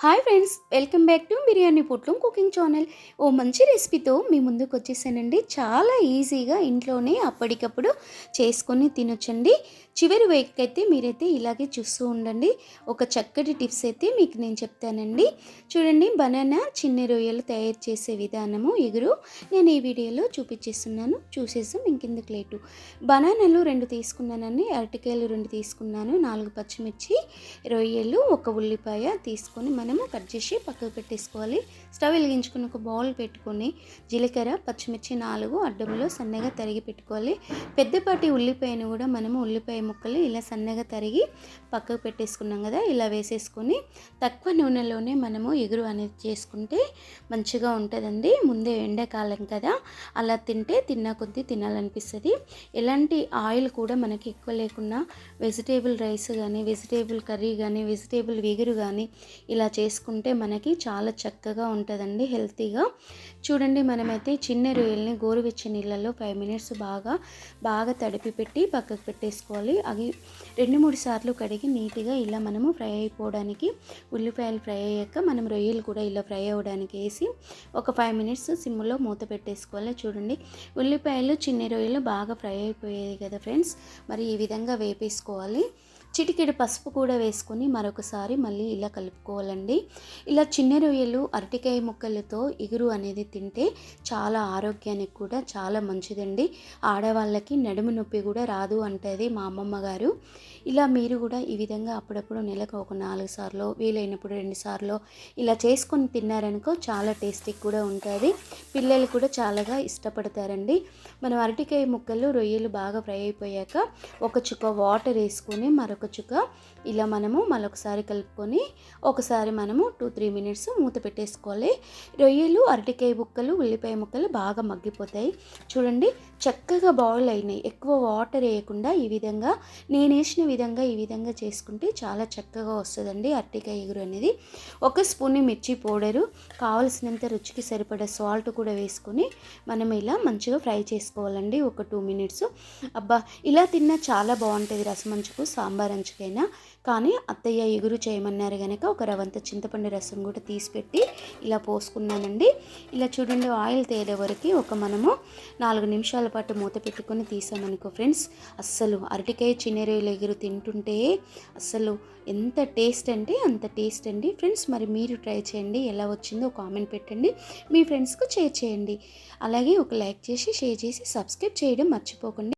Hi friends welcome back to biryani పొట్లం cooking channel. ఓ మంచి రెసిపీతో మీ ముందుకు వచ్చేసానండి. చాలా ఈజీగా ఇంట్లోనే అప్పటికప్పుడు చేసుకొని తినొచ్చండి. చివరి వైపుకి అయితే మీరైతే ఇలాగే చూస్తూ ఉండండి. ఒక చక్కటి టిప్స్ అయితే మీకు నేను చెప్తానండి. చూడండి బనానా చిన్న రొయ్యలు తయారు చేసే విధానము ఎగురు. నేను ఈ వీడియోలో చూపించేస్తున్నాను. చూసేసాం ఇంకెందుకు లేటు. బనానాలు రెండు తీసుకున్నానండి. అరటికాయలు రెండు తీసుకున్నాను. నాలుగు పచ్చిమిర్చి రొయ్యలు ఒక ఉల్లిపాయ తీసుకొని మనము కట్ చేసి పక్కకు పెట్టేసుకోవాలి. స్టవ్ వెలిగించుకుని ఒక బౌల్ పెట్టుకొని జీలకర్ర పచ్చిమిర్చి నాలుగు అడ్డంలో సన్నగా తరిగి పెట్టుకోవాలి. పెద్దపాటి ఉల్లిపాయను కూడా మనము ఉల్లిపాయ ముక్కలు ఇలా సన్నగా తరిగి పక్కకు పెట్టేసుకున్నాం కదా ఇలా వేసేసుకొని తక్కువ నూనెలోనే మనము ఎగురు అనేది చేసుకుంటే మంచిగా ఉంటుందండి. ముందే ఎండాకాలం కదా అలా తింటే తిన్న కొద్దీ తినాలనిపిస్తుంది. ఎలాంటి ఆయిల్ కూడా మనకి ఎక్కువ లేకుండా వెజిటేబుల్ రైస్ కానీ వెజిటేబుల్ కర్రీ కానీ వెజిటేబుల్ వెగురు కానీ ఇలా చేసుకుంటే మనకి చాలా చక్కగా ఉంటుందండి హెల్తీగా. చూడండి మనమైతే చిన్న రొయ్యల్ని గోరువెచ్చని నీళ్ళల్లో ఫైవ్ మినిట్స్ బాగా బాగా తడిపి పెట్టి పక్కకు పెట్టేసుకోవాలి. అవి రెండు మూడు సార్లు కడిగి నీట్గా ఇలా మనము ఫ్రై అయిపోవడానికి ఉల్లిపాయలు ఫ్రై అయ్యాక మనం రొయ్యలు కూడా ఇలా ఫ్రై అవ్వడానికి వేసి ఒక ఫైవ్ మినిట్స్ సిమ్లో మూత పెట్టేసుకోవాలి. చూడండి ఉల్లిపాయలు చిన్న రొయ్యలు బాగా ఫ్రై అయిపోయాయి కదా ఫ్రెండ్స్. మరి ఈ విధంగా వేపేసుకోవాలి. చిటికెడు పసుపు కూడా వేసుకొని మరొకసారి మళ్ళీ ఇలా కలుపుకోవాలండి. ఇలా చిన్న రొయ్యలు అరటికాయ ముక్కలతో ఇగురు అనేది తింటే చాలా ఆరోగ్యానికి కూడా చాలా మంచిదండి. ఆడవాళ్ళకి నడుము నొప్పి కూడా రాదు అంటది మా అమ్మమ్మ గారు. ఇలా మీరు కూడా ఈ విధంగా అప్పుడప్పుడు నెలకు ఒక నాలుగు సార్లు వీలైనప్పుడు రెండు సార్లు ఇలా చేసుకొని తిన్నారనుకో చాలా టేస్టీ కూడా ఉంటుంది. పిల్లలు కూడా చాలాగా ఇష్టపడతారండి. మనం అరటికాయ ముక్కలు రొయ్యలు బాగా ఫ్రై అయిపోయాక ఒక చుక్క వాటర్ వేసుకొని మరొక చుక్క ఇలా మనము మరొకసారి కలుపుకొని ఒకసారి మనము టూ త్రీ మినిట్స్ మూత పెట్టేసుకోవాలి. రొయ్యలు అరటికాయ ముక్కలు ఉల్లిపాయ ముక్కలు బాగా మగ్గిపోతాయి. చూడండి చక్కగా బాయిల్ అయినాయి. ఎక్కువ వాటర్ వేయకుండా ఈ విధంగా నేను వేసిన విధంగా ఈ విధంగా చేసుకుంటే చాలా చక్కగా వస్తుందండి అరటికాయ ఎగురు అనేది. ఒక స్పూన్ మిర్చి పౌడరు కావలసినంత రుచికి సరిపడే సాల్ట్ కూడా వేసుకొని మనం ఇలా మంచిగా ఫ్రై చేసుకోవాలండి. ఒక టూ మినిట్స్ అబ్బా ఇలా తిన్నా చాలా బాగుంటుంది రసమంచుకు సాంబార్ అంచుకైనా కానీ అత్తయ్య ఎగురు చేయమన్నారు కనుక ఒక రవంత చింతపండు రసం కూడా తీసిపెట్టి ఇలా పోసుకున్నానండి. ఇలా చూడండి ఆయిల్ తేలే వరకు ఒక మనము నాలుగు నిమిషాల పాటు మూత పెట్టుకొని తీసామనుకో ఫ్రెండ్స్ అస్సలు అరటికాయ చిన్నరొయ్యలు ఎగురు తింటుంటే అస్సలు ఎంత టేస్ట్ అంటే అంత టేస్ట్ అండి. ఫ్రెండ్స్ మరి మీరు ట్రై చేయండి ఎలా వచ్చిందో కామెంట్ పెట్టండి మీ ఫ్రెండ్స్కు షేర్ చేయండి. అలాగే ఒక లైక్ చేసి షేర్ చేసి సబ్స్క్రైబ్ చేయడం మర్చిపోకండి.